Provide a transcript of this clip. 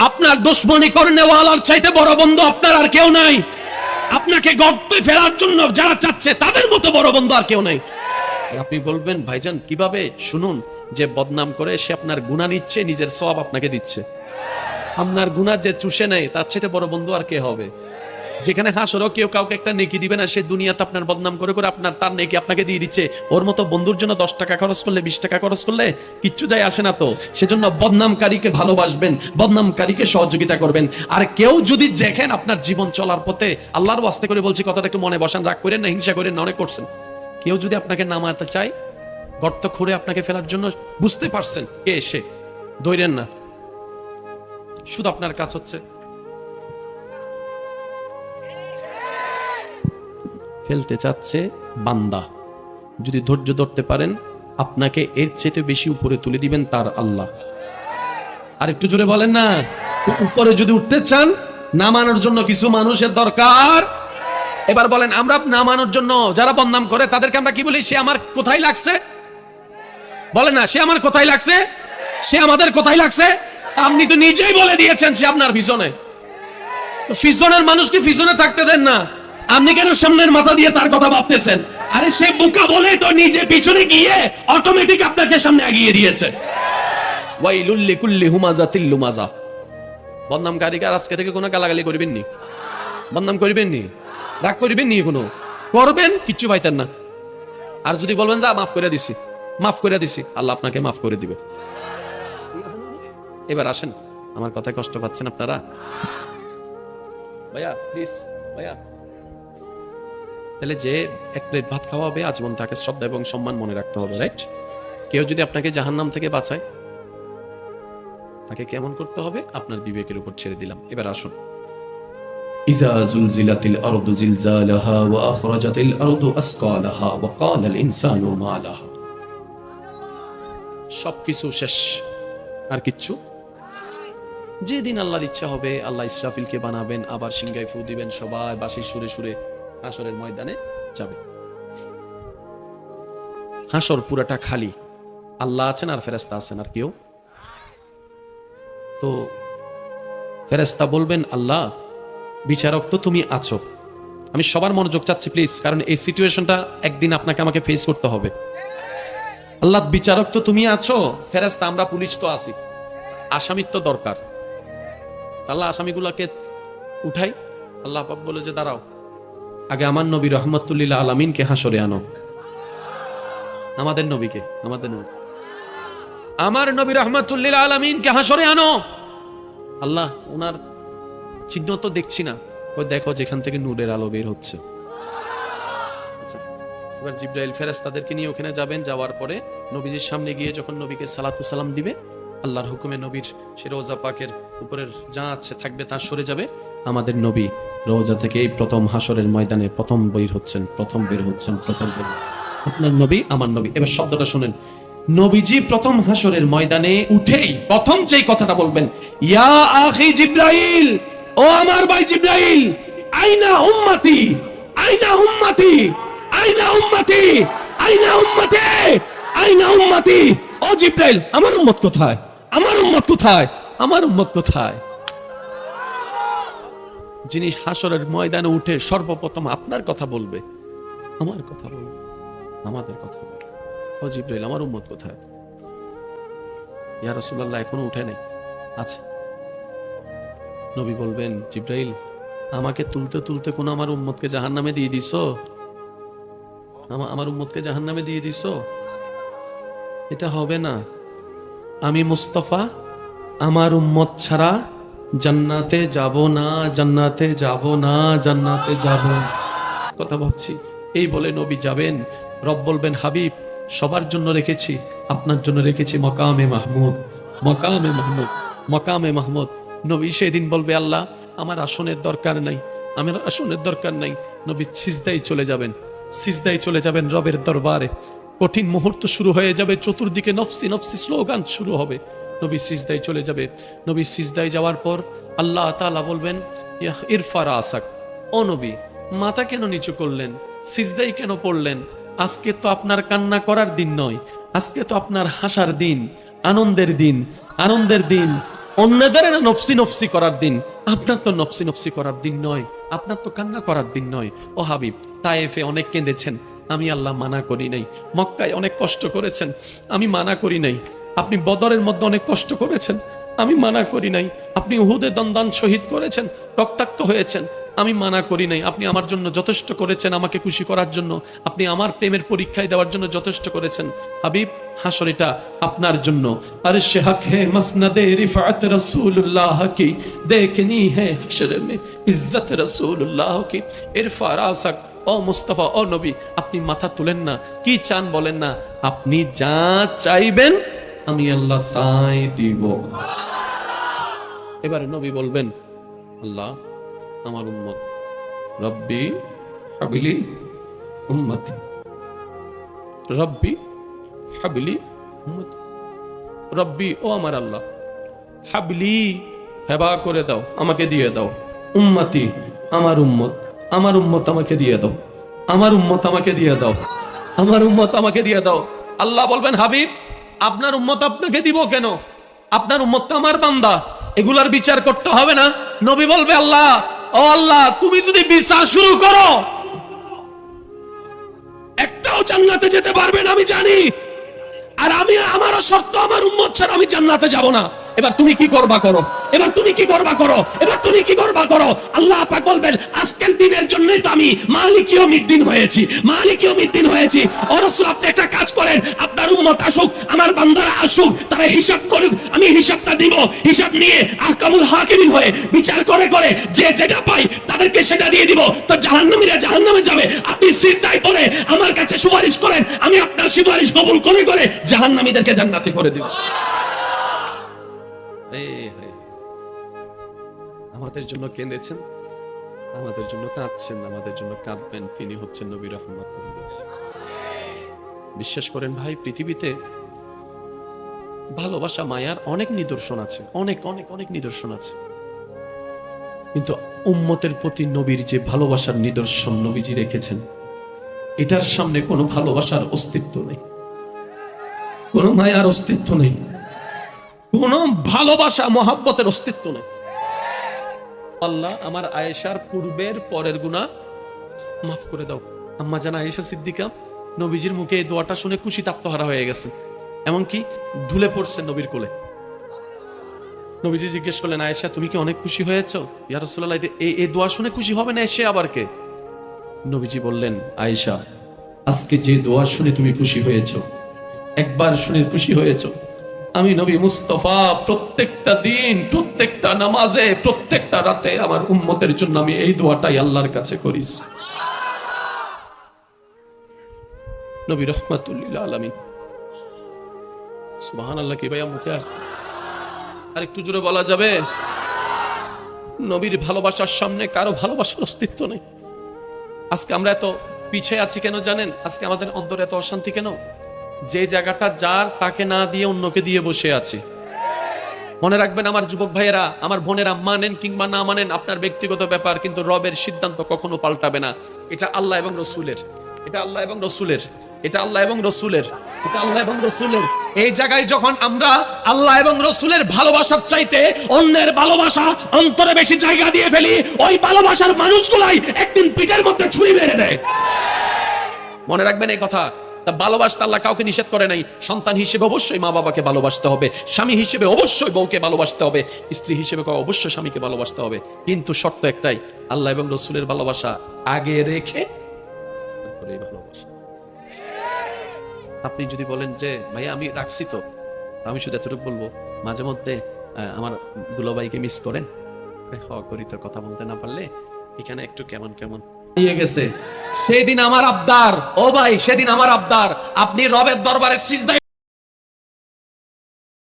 আপনার দুশ্মনী করে নেওয়ালার চাইতে বড় বন্ধু আপনার আর কেউ নাই। আপনাকে গর্তে ফেরার জন্য যারা চাচ্ছে, তাদের মতো বড় বন্ধু আর কেউ নাই। আপনি বলবেন, ভাইজান, কীভাবে? শুনুন, যে বদনাম করে সে আপনার গুণা নিচ্ছে, নিজের সব আপনাকে দিচ্ছে। আপনার গুণা যে চুষে নেয়, তার চাইতে বড় বন্ধু আর কে হবে? যেখানে হাসরও কেউ কাউকে একটা নেকি দিবে না, সে দুনিয়াতে আপনার বদনাম করে করে আপনার তার নেকি আপনাকে দিয়ে দিচ্ছে। ওর মতো বন্ধুর জন্য দশ টাকা খরচ করলে, বিশ টাকা খরচ করলে কিচ্ছু যায় আসে না তো। সেজন্য বদনামকারীকে ভালোবাসবেন, বদনামকারীকে সহযোগিতা করবেন। আর কেউ যদি দেখেন আপনার জীবন চলার পথে, আল্লাহর বাস্তে করে বলছি, কথাটা একটু মনে বসান, রাগ করেন না, হিংসা করেন না, অনেক করছেন। কেউ যদি আপনাকে নামাতে চায়, গর্ত খুঁড়ে আপনাকে ফেলার জন্য বুঝতে পারছেন কে এসে দৈরেন না। শুধু আপনার কাজ হচ্ছে ফেলতে চাচ্ছে বান্দা। যদি ধৈর্য ধরতে পারেন, আপনাকে এর চেয়ে বেশি উপরে তুলে দিবেন তার আল্লাহ। আর একটু জোরে বলেন না উপরে যদি উঠতে চান, নামানোর জন্য কিছু মানুষের দরকার। এবার বলেন, আমরা নামানোর জন্য যারা বদনাম করে, তাদেরকে আমরা কি বলি? সে আমার কোথায় লাগছে? বলেন না, সে আমার কোথায় লাগছে? সে আমাদের কোথায় লাগছে? আপনি তো নিজেই বলে দিয়েছেন সে আপনার পিছনে। পিছনের মানুষকে পিছনে থাকতে দেন না? আপনি কেন সামনের মাথা দিয়ে তার কথা ভাবতেছেন? আরে সে বোকা বলে তো নিজে পিছনে গিয়ে অটোমেটিক আপনাকে সামনে এগিয়ে দিয়েছে। ওয়াইলুল্লি কুল্লি হুমাজা তিল্লু মাজা বদনাম কারিগার আজকে থেকে কোনো গালাগালি করবেন নি বদনাম নি রাগ নি কোনো? করবেন, কিচ্ছু পাইতেন না। আর যদি বলবেন, যা, মাফ করে দিছি, মাফ করে দিছি, আল্লাহ আপনাকে মাফ করে দিবে। এবার আসেন, আমার কথায় কষ্ট পাচ্ছেন আপনারা? ভাইয়া প্লিজ ভাইয়া। তাহলে যে এক প্লেট ভাত খাওয়া হবে আজীবন তাকে শ্রদ্ধা এবং সম্মান মনে রাখতে হবে রাইট কেউ যদি আপনাকে জাহান নাম থেকে বাঁচায় তাকে কেমন করতে হবে? আপনার বিবেকের উপর ছেড়ে দিলাম। এবার আসুন। সবকিছু শেষ। আর কিচ্ছু? যেদিন আল্লাহর ইচ্ছা হবে আল্লাহ ইসরাফিলকে বানাবেন আবার সিংগাই ফু দিবেন সবাই বাসির সুরে সুরে। হাসরের ময়দানে যাবে। হাসর পুরাটা খালি। আল্লাহ আছেন আর ফেরেস্তা আছেন আর কেউ? তো ফেরেস্তা বলবেন, আল্লাহ, বিচারক তো তুমি আছো। আমি সবার মনোযোগ চাচ্ছি প্লিজ কারণ এই সিচুয়েশনটা একদিন আপনাকে আমাকে ফেস করতে হবে। আল্লাহ, বিচারক তো তুমি আছো ফেরেস্তা আমরা পুলিশ তো আছি। আসামির তো দরকার। আল্লাহ, আসামিগুলোকে উঠাই। আল্লাহ বলে যে, দাঁড়াও আগে আমার নবী রহমতুল্লিল্লাহ আলামিনকে হাসরে আনো। আমাদের নবীকে আমাদের নবী। আমার নবী রহমতুল্লিল আলামিনকে হাসরে আনো। আল্লাহ ওনার চিহ্ন তো দেখছি না। ওই দেখো যেখান থেকে নূরের আলো বের হচ্ছে। আচ্ছা, এবার জিব্রাইল ফেরেস তাদেরকে নিয়ে ওখানে যাবেন। যাওয়ার পরে নবীজির সামনে গিয়ে যখন নবীকে সালাতু সালাম দিবে আল্লাহর হুকুমে নবীর সে রোজা পাকের উপরের যা আছে থাকবে তা সরে যাবে। আমাদের নবী রোজা থেকে এই প্রথম হাসরের ময়দানে প্রথম বের হচ্ছেন, প্রথম বের হচ্ছেন, প্রথম বের আপনার নবী, আমার নবী। এবার শব্দটা শুনেন। নবীজি প্রথম হাসরের ময়দানে উঠেই প্রথম যেই কথাটা বলবেন, ইয়া আখি জিব্রাইল, ও আমার ভাই জিব্রাইল, আইনা উম্মতি আইনা উম্মতি আইনা উম্মতি আইনা উম্মতি আইনা উম্মতি, ও জিব্রাইল, আমার উম্মত কোথায়? আমার উম্মত কোথায়? আমার উম্মত কোথায়? যিনি হাসরের ময়দানে উঠে সর্বপ্রথম আপনার কথা বলবে, আমার কথা বলবে, আমাদের কথা বলবে। ও জিব্রাইল, আমার উম্মত কোথায়? ইয়া রাসূলুল্লাহ, এখনও উঠে নেই। আছে। নবী বলবেন, জিব্রাইল, আমাকে তুলতে তুলতে কোন আমার উম্মতকে জাহান্নামে দিয়ে দিছো? আমার উম্মতকে জাহান্নামে দিয়ে দিছো? এটা হবে না। আমি মুস্তাফা, আমার উম্মত ছাড়া জান্নাতে যাব না, জান্নাতে যাব না, জান্নাতে যাব কথা ভাবছি, এই বলে নবী যাবেন, রব বলবেন, হাবিব, সবার জন্য রেখেছি, আপনার জন্য রেখেছি মকামে মাহমুদ মকামে মাহমুদ মকামে মাহমুদ। নবী সেদিন বলবে, আল্লাহ, আমার আসনের দরকার নাই, আমার আসনের দরকার নাই। নবী সিজদাই চলে যাবেন সিজদাই চলে যাবেন রবের দরবারে। কঠিন মুহূর্ত শুরু হয়ে যাবে, চতুর্দিকে নফসি নফসি স্লোগান শুরু হবে। নবী সিজদাই চলে যাবে। নবী সিজদাই যাওয়ার পর আল্লাহ তাআলা বলবেন ইরফারা আসাক ও নবী, মাথা কেন নিচু করলেন? সিজদাই কেন পড়লেন? আজকে তো আপনার কান্না করার দিন নয়। আজকে তো আপনার হাসার দিন, আনন্দের দিন আনন্দের দিন। অন্যদের না নফসি নফসি করার দিন? আপনার তো নফসি নফসি করার দিন নয়। আপনার তো কান্না করার দিন নয়। ও হাবিব, তায়েফে অনেক কেঁদেছেন। আমি আল্লাহ মানা করি নাই। মক্কায় অনেক কষ্ট করেছেন, আমি মানা করি নাই। আপনি বদরের মধ্যে অনেক কষ্ট করেছেন, আমি মানা করি নাই। আপনি উহুদে দন্দান শহীদ করেছেন, রক্তাক্ত হয়েছেন, আমি মানা করি নাই। আপনি আমার জন্য যথেষ্ট করেছেন আমাকে খুশি করার জন্য। আপনি আমার প্রেমের পরীক্ষায় দেওয়ার জন্য যথেষ্ট করেছেন। হাবিব হাসর এটা আপনার জন্য। আর সে হে মসনদে রিফাত রসুল্লাহ কি? দেখনি হে হাসর মে ইজ্জত রসুল্লাহ কি? ইরফা রাসাক ও মুস্তফা, ও নবী, আপনি মাথা তুলেন না, কি চান বলেন না, আপনি যা চাইবেন আমি আল্লাহ তাই দিব। এবারে নবী বলবেন, আল্লাহ, আমার উম্মত, রব্বি হাবিলি উম্মতি। রব্বি হাবিলি উম্মতি। রব্বি, ও আমার আল্লাহ, হাবলি হেবা করে দাও, আমাকে দিয়ে দাও। উম্মতি, আমার উম্মত। আমার উম্মত আমাকে দিয়ে দাও। আমার উম্মত আমাকে দিয়ে দাও। আমার উম্মত আমাকে দিয়ে দাও। আল্লাহ বলবেন, হাবিব, আপনার উম্মত আপনাকে দিব কেন? আপনার উম্মত তো আমার বান্দা। এগুলার বিচার করতে হবে না। নবী বলবে, আল্লাহ, ও আল্লাহ, তুমি যদি বিচার শুরু করো, একটাও জান্নাতে যেতে পারবেন আমি জানি। আর আমি, আমারও শর্ত, আমার উম্মত ছাড়া আমি জান্নাতে যাব না। এবার তুমি কি করবা করো? এবার তুমি কি করবা করো? এবার তুমি কি করবা করো? আল্লাহ পাক বলবেন, আজকের দিনের জন্যই তো আমি মালিকীয় মিদ্দিন হয়েছি। মালিকীয় মিদ্দিন হয়েছি। ও রাসূল আপনি একটা কাজ করেন, আপনার উম্মত আসুক, আমার বান্দারা আসুক, তারা হিসাব করুক, আমি হিসাবটা দিব। হিসাব নিয়ে আহকামুল হাকিমিন হয়ে বিচার করে করে যে যেটা পাই তাদেরকে সেটা দিয়ে দিব। তো জাহান্নামীরা জাহান্নামে যাবে। আপনি সিজদায় পড়ে আমার কাছে সুপারিশ করেন, আমি আপনার সুপারিশ কবুল করে করে জাহান্নামীদেরকে জান্নাতি করে দিব। আমাদের জন্য কেঁদেছেন, আমাদের জন্য কাঁদছেন, আমাদের জন্য কাঁদবেন। তিনি হচ্ছেন নবী রহমতুল্লাহ। বিশ্বাস করেন ভাই, পৃথিবীতে ভালোবাসা, মায়ার অনেক নিদর্শন আছে, অনেক অনেক অনেক নিদর্শন আছে। কিন্তু উম্মতের প্রতি নবীর যে ভালোবাসার নিদর্শন নবীজি রেখেছেন, এটার সামনে কোনো ভালোবাসার অস্তিত্ব নেই। কোনো মায়ার অস্তিত্ব নেই। কোনো ভালোবাসা, মহাব্বতের অস্তিত্ব নেই। আল্লাহ আমার আয়েশার পূর্বের পরের গুণা মাফ করে দাও। আম্মা জানা, আয়েশা সিদ্দিকা, নবীজির মুখে এই দোয়াটা শুনে খুশি তাপ্তহারা হয়ে গেছে। এমনকি ঢুলে পড়ছে নবীর কোলে। নবীজি জিজ্ঞেস করলেন, আয়েশা, তুমি কি অনেক খুশি হয়েছ? ইয়া রাসূলুল্লাহ এই এই দোয়া শুনে খুশি হবে না সে আবার কে? নবীজি বললেন, আয়েশা, আজকে যে দোয়া শুনে তুমি খুশি হয়েছ, একবার শুনে খুশি হয়েছ আমি নবী মুস্তফা প্রত্যেকটা দিন, প্রত্যেকটা নামাজে, প্রত্যেকটা রাতে আমার উম্মতের জন্য আমি এই দোয়াটাই আল্লাহর কাছে করিস নবী রহমাতুল্লিল আলমিন। আল্লাহ কি ভাইয়া মুখে আর একটু জোরে বলা যাবে? নবীর ভালোবাসার সামনে কারও ভালোবাসার অস্তিত্ব নেই। আজকে আমরা এত পিছিয়ে আছি কেন জানেন? আজকে আমাদের অন্তরে এত অশান্তি কেন? যে জায়গাটা যার, তাকে না দিয়ে অন্যকে দিয়ে বসে আছি। মনে রাখবেন আমার যুবক ভাইয়েরা, আমার বোনেরা মানেন কিংবা না মানেন আপনার ব্যক্তিগত ব্যাপার, কিন্তু রবের সিদ্ধান্ত কখনো পাল্টাবে না। এটা আল্লাহ এবং রসুলের। এটা আল্লাহ এবং রসুলের। এটা আল্লাহ এবং রসুলের। এটা আল্লাহ এবং রসুলের। এই জায়গায় যখন আমরা আল্লাহ এবং রসুলের ভালোবাসার চাইতে অন্যের ভালোবাসা অন্তরে বেশি জায়গা দিয়ে ফেলি, ওই ভালোবাসার মানুষগুলাই একদিন পিঠের মধ্যে ছুরি মেরে দেয়। মনে রাখবেন এই কথা। তা ভালোবাসতে আল্লাহ কাউকে নিষেধ করে নাই। সন্তান হিসেবে অবশ্যই মা বাবাকে ভালোবাসতে হবে। স্বামী হিসেবে অবশ্যই বউকে ভালোবাসতে হবে। স্ত্রী হিসেবে অবশ্যই স্বামীকে ভালোবাসতে হবে। কিন্তু শর্ত একটাই, আল্লাহ এবং রসুলের ভালোবাসা আগে রেখে আপনি যদি বলেন যে ভাই আমি রাখছি তো। আমি শুধু এতটুকু বলব, মাঝে মধ্যে আমার দুলাভাইকে মিস করেন। হ করি তোর কথা বলতে না পারলে, এখানে একটু কেমন কেমন নিয়ে গেছে। সেদিন আমার আবদার ও ভাই সেদিন আমার আবদার। আপনি রবের দরবারে সিজদায়